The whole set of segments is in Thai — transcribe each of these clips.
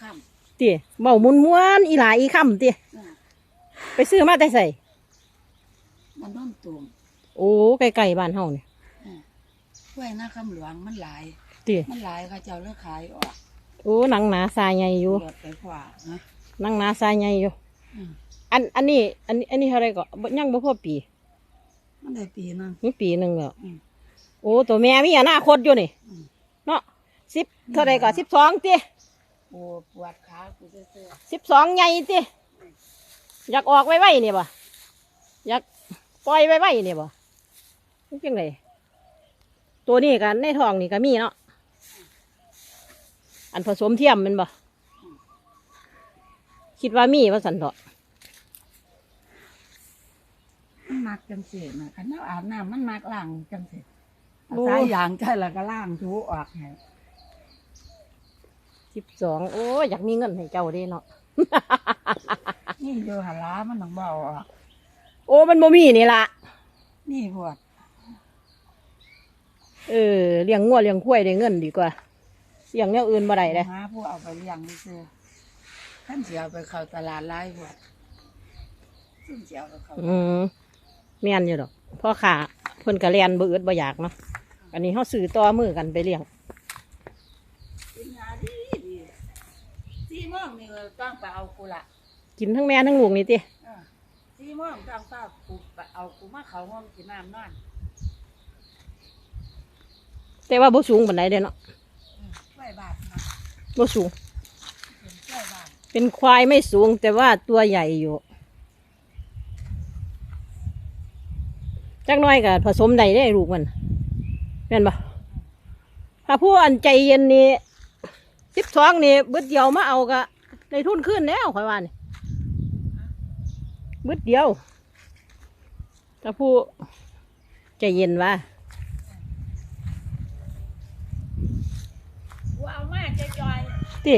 ข้ามติเบามุนม้วนๆอีหลาอีค่ำติอ่าไปซื้อมาแต่ใส่มันน้อนตูมโอ้ไกลๆบ้านเฮานี่กล้วยหน้าคำหลวงมันหลายติมันหลายเขาเจ้าเลิกขายออกโอ้หนังหนาทรายใหญ่อยู่เลือดไปกว่านะหนังหนาทรายใหญ่อยู่อืมอันอันนี้อันนี้อันนี้เท่าไรก็บ่ยังบ่พอปีมันได้ปีนึง มีปีหนึ่งแล้วอืม โอ้ตัวแม่มีอนาคตอยู่นี่ อืม เนาะสิบเท่าไรก็สิบสองติ ปวดปวดขากูจะเสื้อสิบสองใหญ่ติอยากออกไว้ไว้นี่บ่อยากปล่อยไว้ไว้นี่บ่นี่จังไดตัวนี้กันในท้องนี่ก็มีเนาะอันผสมเทียมแมันบ่คิดว่ามีว่าสันเถาะมันมักจังสินะคันน้าอาบน้ำมันมักล้างจังสิเอาสายยางใช่แล้วก็ล้างถูออกให้ สิบสองโอ้ยอยากมีเงินให้เจ้าเด้เนาะ นี่อยู่หันล้ามันต้องเบาออกโอ้มันบ่มีนี่ละนี่ปวดเออเลี้ยงงัวเลี้ยงควายได้เงินดีกว่าเลี้ยงแนวอื่นบ่ได้เลยหาผู้เอาไปเลี้ยงนี่ซื้อท่านเสียไปเข้าตลาดไล่ปวดซึ่งเสียไปเข้าอืมแม่นอยู่ดอกพ่อขาเพิ่นกะเรียนบ่อึดบ่อยากเนาะอันนี้เฮาซื้อต่อมือกันไปเลี้ยง กินยาดีดี สี่โมงนี่ก็ต้องไปเอากูละกินทั้งแม่ทั้งลูกนี่ติเออสี่โมงต้องเฝ้ากูไปเอากูมาเขาห้องกินน้ำนอนแต่ว่าบ่สูงปานใดเด้เนาะอืมช่วยบาทนะบ่สูง เป็นช่วยบาทเป็นควายไม่สูงแต่ว่าตัวใหญ่อยู่ จักหน้อยก็ผสมได้ได้ลูกมันแม่นบ่ถ้าผู้อันใจเย็นนี่ สิบสองนี่เบิดเดียวมาเอาก็ได้ทุนขึ้นแล้วข่อยว่านี่เบิดเดียวถ้าผู้ใจเย็นว่ากูเอามาจะจอยติ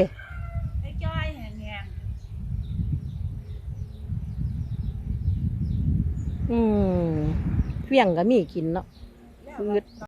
จะจอยแหงอืมเฟี้ยงก็มีกินเนาะๆแล้วอืด